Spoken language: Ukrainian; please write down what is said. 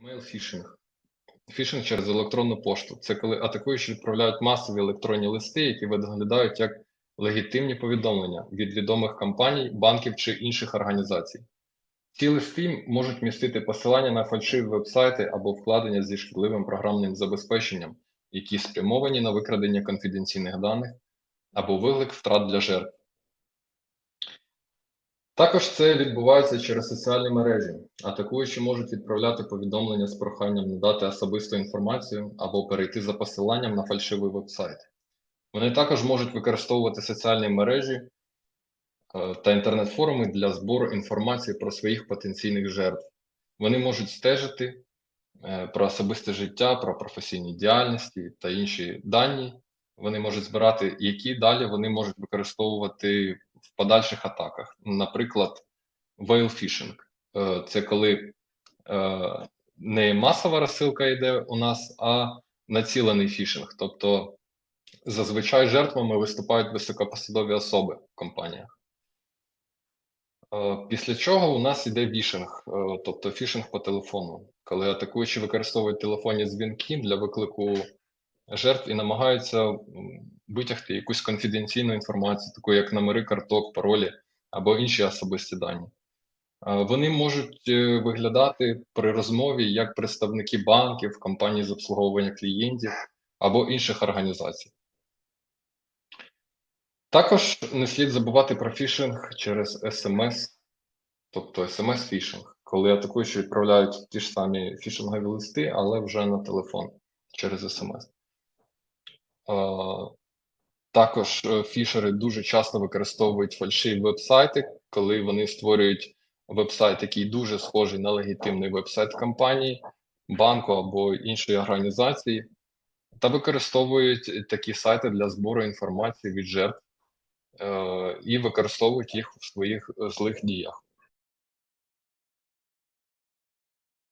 Мейл-фішинг. Фішинг через електронну пошту. Це коли атакуючі відправляють масові електронні листи, які виглядають як легітимні повідомлення від відомих компаній, банків чи інших організацій. Ці листи можуть містити посилання на фальшиві вебсайти або вкладення зі шкідливим програмним забезпеченням, які спрямовані на викрадення конфіденційних даних або виклик втрат для жертв. Також це відбувається через соціальні мережі. Атакуючі можуть відправляти повідомлення з проханням надати особисту інформацію або перейти за посиланням на фальшивий вебсайт. Вони також можуть використовувати соціальні мережі е, та інтернет-форуми для збору інформації про своїх потенційних жертв. Вони можуть стежити е, про особисте життя, про професійні діяльності та інші дані. Вони можуть збирати, які далі вони можуть використовувати в подальших атаках. Наприклад, whale. Е, Це коли е, не масова розсилка йде у нас, а націлений фішинг. Тобто зазвичай жертвами виступають високопосадові особи в компаніях. Е, Після чого у нас іде вішинг, е, тобто фішинг по телефону, коли атакуючі використовують телефонні дзвінки для виклику жертв і намагаються витягти якусь конфіденційну інформацію, таку як номери карток, паролі або інші особисті дані. Вони можуть е, виглядати при розмові як представники банків, компаній з обслуговування клієнтів або інших організацій. Також не слід забувати про фішинг через SMS, тобто SMS-фішинг, коли атакуючі відправляють ті ж самі фішингові листи, але вже на телефон через SMS. Також е, фішери дуже часто використовують фальшиві вебсайти, коли вони створюють вебсайт, який дуже схожий на легітимний вебсайт компанії, банку або іншої організації, та використовують такі сайти для збору інформації від жертв е, і використовують їх в своїх е, злих діях.